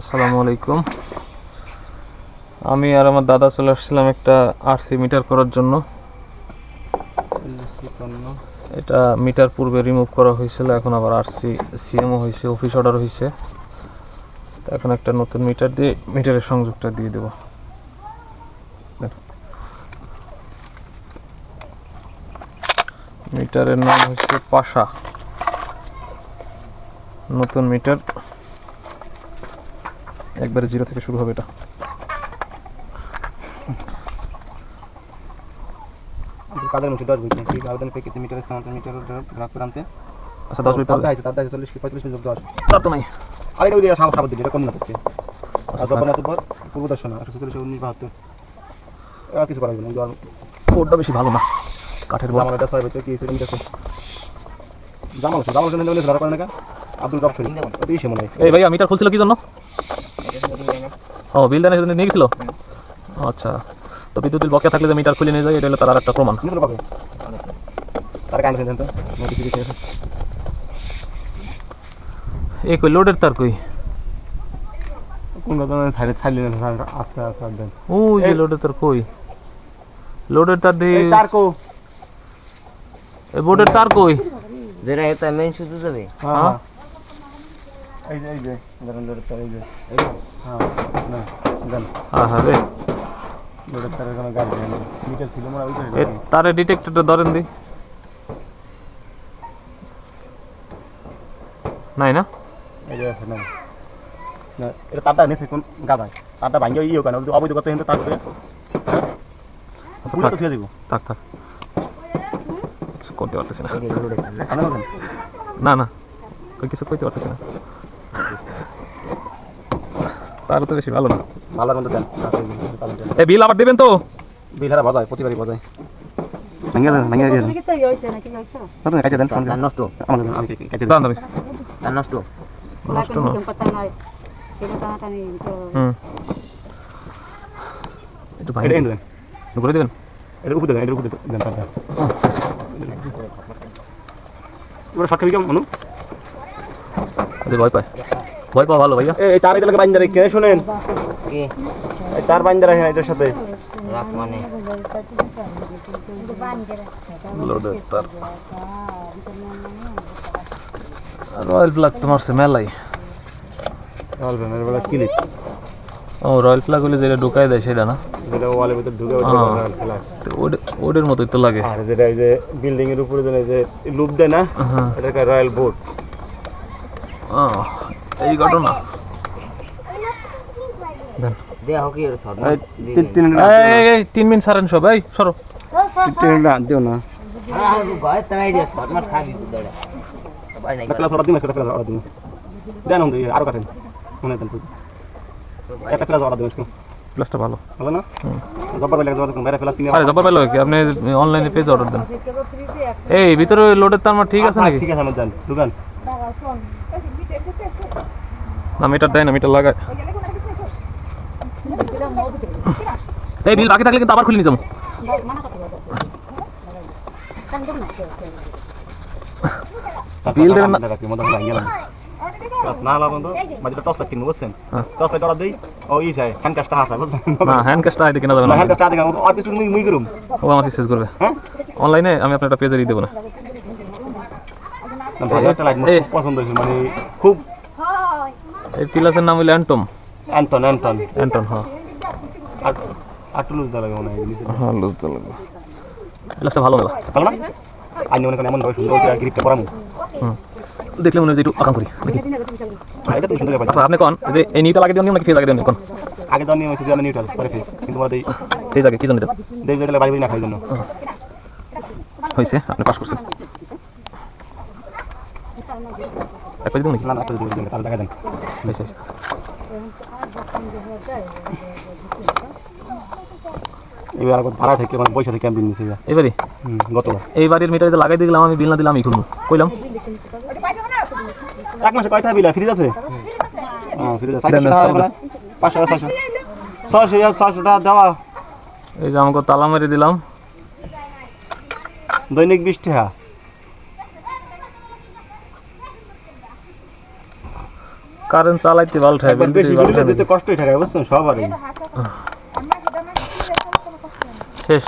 আসসালামু আলাইকুম। আমি আর আমার দাদা চলে আসছিলাম একটা আরসি মিটার করার জন্য। এটা মিটার পূর্বে রিমুভ করা হয়েছিল, এখন আবার আরসি সিএমও হয়েছে অফিস অর্ডার হয়েছে। এখন একটা নতুন মিটার দিয়ে মিটারের সংযোগটা দিয়ে দেব। মিটারের নাম হচ্ছে পাশা। নতুন মিটার একবারে জিরো থেকে শুরু হবে এটা। কাদের মুছে দশ বুঝছেন ঠিক আবেদন পে কিতে মিটার স্থানান্তর মিটার প্রান্তে আচ্ছা দশ তার দাইছে চল্লিশ কি মিনিট দশ? তার তো নাই। আর এটা দিবি কম না করছে আর জগন্নাথ পর পূর্ব দর্শন একশো চল্লিশ উনিশ বাহাত্তর। আর কিছু করা যাবে না আর কোডটা বেশি ভালো না। কাঠের ছয় বছর কি হয়েছে দেখো জামাল আছে জামাল ধরা না আব্দুল গফ শরীফ। ওই সে মনে হয়। এই ভাইয়া মিটার খুলছিল কি জন্য? ও বিল দেন নিয়ে গেছিল? আচ্ছা। তো বিদ্যুৎ বিল বকেয়া থাকলে যে মিটার খুলে নিয়ে যায় এটা হলো তার আর একটা প্রমাণ এই কই লোডের তার কই? ওই যে লোডের তার কই? লোডের তার দিয়ে তার কো। এই বোর্ডের তার কই? যেটা এটা মেন শুধু যাবে। হ্যাঁ। এই যে এই যে ধরেন ধরে এই যে হ্যাঁ না দেন হ্যাঁ হ্যাঁ রে লোডের তারের কোনো গাড়ি নেই মিটার ছিল মনে হয় তারে ডিটেক্টরটা ধরেন দি নাই না এই যে আছে না না এটা তারটা নেছে কোন গাদায় তারটা ভাঙ্গে ইয়ে কেন যদি অবৈধ করতে হেন তার আচ্ছা পুরো তো থিয়ে দিব থাক থাক কিছু করতে পারতেছি না না না কিছু করতে পারতেছি না তার তো বেশি ভালো না। ভালো মতো দেন এই বিল আবার দেবেন তো? বিলহারা বাজায় প্রতিবারই বাজায়। ভাঙ্গে দেন ভাঙ্গে দেন। কাটে দেন তার নষ্ট। আমার কাটে দেন। দাম নষ্ট নষ্ট। লাইক না নিচে পাতা নাই। সেটা টানাটানি তো হুম। একটু ভাই দেন। করে দেবেন? এটা উপরে দেন এটা উপরে দেন তারটা এবার শর্ট খাবি কেমন মানু ভয় পায়। ভয় পাওয়া ভালো ভাইয়া। এই তার এগুলোকে বাইন্দা রেখে শুনেন। কি? এই তার বাইন্দা রাখেন এটার সাথে। রাখ মানে। লোডের তার। রয়্যাল প্লাগ তোমার সে মেলাই চলবে মেরে বেলা ক্লিপ ও রয়্যাল প্লাগ হলে যেটা ঢুকাই দেয় সেটা না? যেটা ওয়ালের ভিতর ঢুকে হ্যাঁ। ওডের মতোই তো লাগে। আর যেটা এই যে বিল্ডিং এর উপরে যেন যে লুপ দেয় না হ্যাঁ। এটাকে রয়্যাল বোর্ড এই ঘটনা। তিন মিনিট সারেন সব। এই সরো। দিও না। ভাই আরও কাটেন। মনে দেন একটা ক্লাস অর্ডার দিন প্লাসটা ভালো। ভালো না? জব্বার বেলা যোগাযোগ করুন বাইরে ক্লাস কিনে আরে জব্বার পাইলো কি? আপনি অনলাইনে পেজ অর্ডার দেন। এই ভিতরে লোডের তার ঠিক আছে নাকি? ঠিক আছে আমার দেন। দোকান না মিটার দেয় না মিটার লাগায়। এই বিল বাকি থাকলে কিন্তু আবার খুলে নিয়ে যাব। বিল দেবেন না। লাভ তো মাঝে টস কিনবো বুঝছেন? হ্যাঁ। টস লাইট অর্ডার দেই ও ই চাই হ্যান্ড কাজটা হাসা বুঝছেন? না হ্যান্ড ক্যাশটা আইডি কেনা যাবে না। হ্যান্ড কাজটা দিকে আর কিছু মুই মুই করুম। ও আমাকে শেষ করবে। হ্যাঁ? অনলাইনে আমি আপনার একটা পেজে দিয়ে দেবো না। ভালো একটা লাইট পছন্দ হয়েছে মানে খুব এই পিলাসের নাম হইল অ্যান্টম। Anton Anton. অ্যান্টন হ্যাঁ আর টুলুস দেওয়া লাগে মনে হয় হ্যাঁ লুজতে লাগবে। পিলাসটা ভালো মেলা। ভালো না? আইনি মনে করেন এমন ভাবে সুন্দর করে গ্রিপটা হুম। দেখলে মনে হয় একটু আকাম করি দেখি এটা তুমি সুন্দর করে আচ্ছা আপনি কোন? যে এই নিউটা লাগিয়ে দিন নাকি ফেজ লাগিয়ে দিন কোন? আগে তো নিয়ম হয়েছে যে আমি নিউট্রাল পরে ফেস কিন্তু এই ফেজ আগে কি জন্য এটা? দেশ যেটা বাড়ি না খাই জন্য। হয়েছে আপনি পাস করছেন। এক পেজ নাকি না না আপনাদের দিবেন তাহলে টাকা দেন হয়েছে এবার ভাড়া থেকে মানে পয়সা থেকে ক্যাম্পিং নিছে এবারে গতবার এই বাড়ির মিটার লাগাই দিলাম আমি বিল না দিলাম আমি খুলবো কইলাম এক মাসে কয়টা বিল ফ্রিজ আছে হ্যাঁ ফ্রিজ আছে টাকা পাঁচশো দেওয়া এই যে আমাকে তালা মেরে দিলাম দৈনিক বিশ টাকা কারেন্ট চালাইতে ভালো ঠাই একবার বেশি বিল দিতে কষ্টই থাকে বুঝছেন? সবারই। শেষ।